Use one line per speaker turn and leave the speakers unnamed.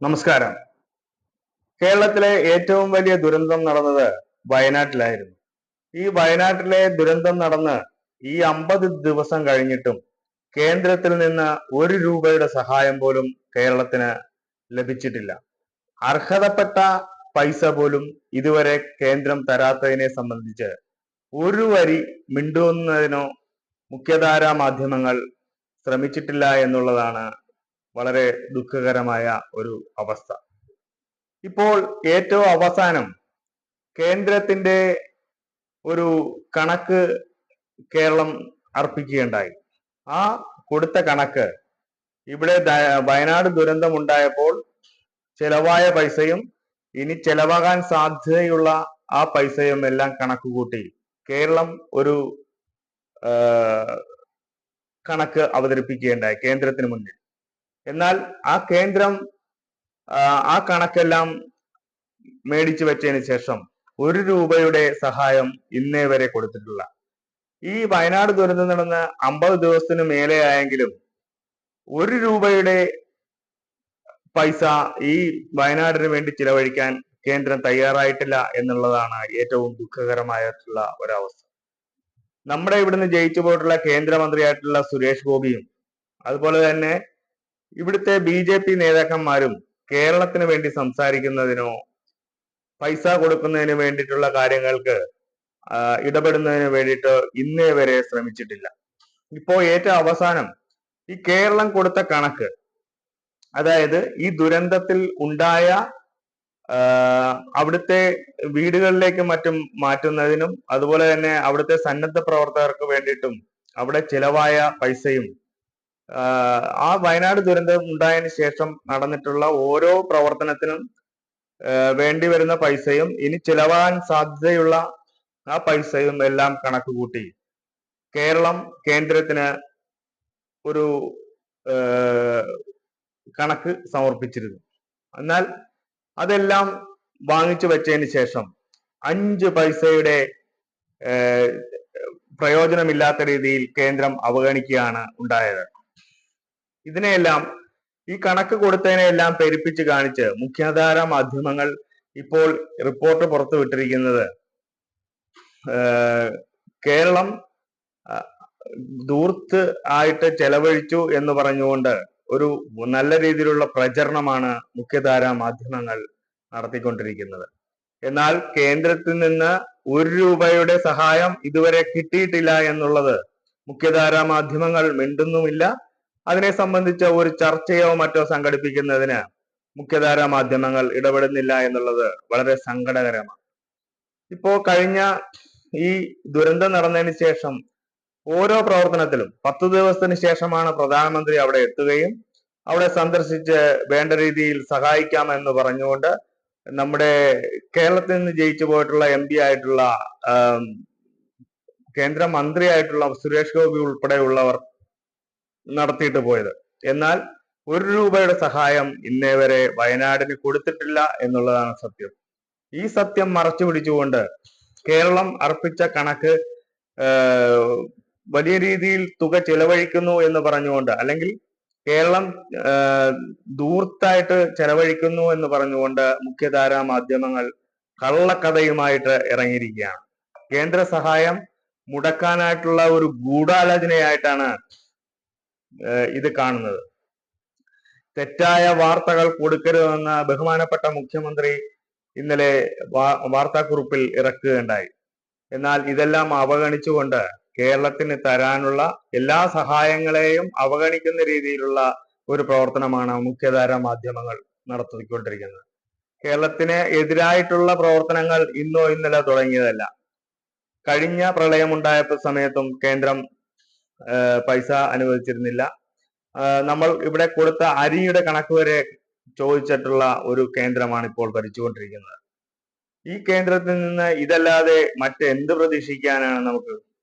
നമസ്കാരം. കേരളത്തിലെ ഏറ്റവും വലിയ ദുരന്തം നടന്നത് വയനാട്ടിലായിരുന്നു. ഈ വയനാട്ടിലെ ദുരന്തം നടന്ന് ഈ അമ്പത് ദിവസം കഴിഞ്ഞിട്ടും കേന്ദ്രത്തിൽ നിന്ന് ഒരു രൂപയുടെ സഹായം പോലും കേരളത്തിന് ലഭിച്ചിട്ടില്ല. അർഹതപ്പെട്ട പൈസ പോലും ഇതുവരെ കേന്ദ്രം തരാത്തതിനെ സംബന്ധിച്ച് ഒരു വരി മിണ്ടുന്നതിനോ മുഖ്യധാരാ മാധ്യമങ്ങൾ ശ്രമിച്ചിട്ടില്ല എന്നുള്ളതാണ് വളരെ ദുഃഖകരമായ ഒരു അവസ്ഥ. ഇപ്പോൾ ഏറ്റവും അവസാനം കേന്ദ്രത്തിന്റെ ഒരു കണക്ക് കേരളം അർപ്പിക്കുകയുണ്ടായി. ആ കൊടുത്ത കണക്ക് ഇവിടെ വയനാട് ദുരന്തം ഉണ്ടായപ്പോൾ ചെലവായ പൈസയും ഇനി ചെലവാകാൻ സാധ്യതയുള്ള ആ പൈസയും എല്ലാം കണക്ക് കൂട്ടി. കേരളം ഒരു കണക്ക് അവതരിപ്പിക്കുകയുണ്ടായി കേന്ദ്രത്തിന് മുന്നിൽ. എന്നാൽ ആ കേന്ദ്രം ആ, കണക്കെല്ലാം മേടിച്ചു വെച്ചതിന് ശേഷം ഒരു രൂപയുടെ സഹായം ഇന്നേ വരെ കൊടുത്തിട്ടില്ല. ഈ വയനാട് ദുരന്തം നടന്ന് അമ്പത് ദിവസത്തിന് മേലെ ആയെങ്കിലും ഒരു രൂപയുടെ പൈസ ഈ വയനാടിന് വേണ്ടി ചിലവഴിക്കാൻ കേന്ദ്രം തയ്യാറായിട്ടില്ല എന്നുള്ളതാണ് ഏറ്റവും ദുഃഖകരമായിട്ടുള്ള ഒരവസ്ഥ. നമ്മുടെ ഇവിടുന്ന് ജയിച്ചു പോയിട്ടുള്ള കേന്ദ്രമന്ത്രിയായിട്ടുള്ള സുരേഷ് ഗോപിയും അതുപോലെ തന്നെ ഇവിടുത്തെ ബി ജെ പി നേതാക്കന്മാരും കേരളത്തിന് വേണ്ടി സംസാരിക്കുന്നതിനോ പൈസ കൊടുക്കുന്നതിന് വേണ്ടിയിട്ടുള്ള കാര്യങ്ങൾക്ക് ഇടപെടുന്നതിന് വേണ്ടിയിട്ട് ഇന്നേ വരെ ശ്രമിച്ചിട്ടില്ല. ഇപ്പോ ഏറ്റവും അവസാനം ഈ കേരളം കൊടുത്ത കണക്ക് അതായത് ഈ ദുരന്തത്തിൽ ഉണ്ടായ അവിടുത്തെ വീടുകളിലേക്ക് മറ്റും മാറ്റുന്നതിനും അതുപോലെ തന്നെ അവിടുത്തെ സന്നദ്ധ പ്രവർത്തകർക്ക് വേണ്ടിയിട്ടും അവിടെ ചിലവായ പൈസയും ആ, വയനാട് ദുരന്തം ഉണ്ടായതിനു ശേഷം നടന്നിട്ടുള്ള ഓരോ പ്രവർത്തനത്തിനും വേണ്ടി വരുന്ന പൈസയും ഇനി ചിലവാൻ സാധ്യതയുള്ള ആ പൈസയും എല്ലാം കണക്ക് കൂട്ടി കേരളം കേന്ദ്രത്തിന് ഒരു കണക്ക് സമർപ്പിച്ചിരുന്നു. എന്നാൽ അതെല്ലാം വാങ്ങിച്ചു വെച്ചതിന് ശേഷം അഞ്ച് പൈസയുടെ പ്രയോജനമില്ലാത്ത രീതിയിൽ കേന്ദ്രം അവഗണിക്കുകയാണ് ഉണ്ടായത്. ഇതിനെയെല്ലാം ഈ കണക്ക് കൊടുത്തതിനെയെല്ലാം പെരുപ്പിച്ച് കാണിച്ച് മുഖ്യാധാര മാധ്യമങ്ങൾ ഇപ്പോൾ റിപ്പോർട്ട് പുറത്തുവിട്ടിരിക്കുന്നത് കേരളം ദൂർത്ത് ആയിട്ട് ചെലവഴിച്ചു എന്ന് പറഞ്ഞുകൊണ്ട് ഒരു നല്ല രീതിയിലുള്ള പ്രചരണമാണ് മുഖ്യധാര മാധ്യമങ്ങൾ നടത്തിക്കൊണ്ടിരിക്കുന്നത്. എന്നാൽ കേന്ദ്രത്തിൽ നിന്ന് ഒരു രൂപയുടെ സഹായം ഇതുവരെ കിട്ടിയിട്ടില്ല എന്നുള്ളത് മുഖ്യധാര മാധ്യമങ്ങൾ മിണ്ടുന്നുമില്ല. അതിനെ സംബന്ധിച്ച ഒരു ചർച്ചയോ മറ്റോ സംഘടിപ്പിക്കുന്നതിന് മുഖ്യധാരാ മാധ്യമങ്ങൾ ഇടപെടുന്നില്ല എന്നുള്ളത് വളരെ സങ്കടകരമാണ്. ഇപ്പോ കഴിഞ്ഞ ഈ ദുരന്തം നടന്നതിന് ശേഷം ഓരോ പ്രവർത്തനത്തിലും പത്ത് ദിവസത്തിന് ശേഷമാണ് പ്രധാനമന്ത്രി അവിടെ എത്തുകയും അവിടെ സന്ദർശിച്ച് വേണ്ട രീതിയിൽ സഹായിക്കാമെന്ന് പറഞ്ഞുകൊണ്ട് നമ്മുടെ കേരളത്തിൽ നിന്ന് ജയിച്ചു പോയിട്ടുള്ള എം പി ആയിട്ടുള്ള കേന്ദ്രമന്ത്രിയായിട്ടുള്ള കേന്ദ്ര മന്ത്രിയായിട്ടുള്ള സുരേഷ് ഗോപി ഉൾപ്പെടെയുള്ളവർ നടത്തിയിട്ട് പോയത്. എന്നാൽ ഒരു രൂപയുടെ സഹായം ഇന്നേ വരെ വയനാടിന് കൊടുത്തിട്ടില്ല എന്നുള്ളതാണ് സത്യം. ഈ സത്യം മറച്ചു പിടിച്ചുകൊണ്ട് കേരളം അർപ്പിച്ച കണക്ക് വലിയ രീതിയിൽ തുക ചെലവഴിക്കുന്നു എന്ന് പറഞ്ഞുകൊണ്ട് അല്ലെങ്കിൽ കേരളം ദൂർത്തായിട്ട് ചെലവഴിക്കുന്നു എന്ന് പറഞ്ഞുകൊണ്ട് മുഖ്യധാരാ മാധ്യമങ്ങൾ കള്ളക്കഥയുമായിട്ട് ഇറങ്ങിയിരിക്കുകയാണ്. കേന്ദ്ര സഹായം മുടക്കാനായിട്ടുള്ള ഒരു ഗൂഢാലോചനയായിട്ടാണ് ഇത് കാണുന്നത്. തെറ്റായ വാർത്തകൾ കൊടുക്കരുതെന്ന് ബഹുമാനപ്പെട്ട മുഖ്യമന്ത്രി ഇന്നലെ വാർത്താക്കുറിപ്പിൽ ഇറക്കുകയുണ്ടായി. എന്നാൽ ഇതെല്ലാം അവഗണിച്ചുകൊണ്ട് കേരളത്തിന് തരാനുള്ള എല്ലാ സഹായങ്ങളെയും അവഗണിക്കുന്ന രീതിയിലുള്ള ഒരു പ്രവർത്തനമാണ് മുഖ്യധാര മാധ്യമങ്ങൾ നടത്തിക്കൊണ്ടിരിക്കുന്നത്. കേരളത്തിന് എതിരായിട്ടുള്ള പ്രവർത്തനങ്ങൾ ഇന്നോ ഇന്നലെ തുടങ്ങിയതല്ല. കഴിഞ്ഞ പ്രളയമുണ്ടായ സമയത്തും കേന്ദ്രം പൈസ അനുവദിച്ചിരുന്നില്ല. നമ്മൾ ഇവിടെ കൊടുത്ത അരിയുടെ കണക്ക് വരെ ചോദിച്ചിട്ടുള്ള ഒരു കേന്ദ്രമാണ് ഇപ്പോൾ ഭരിച്ചുകൊണ്ടിരിക്കുന്നത്. ഈ കേന്ദ്രത്തിൽ നിന്ന് ഇതല്ലാതെ മറ്റെന്ത് പ്രതീക്ഷിക്കാനാണ് നമുക്ക്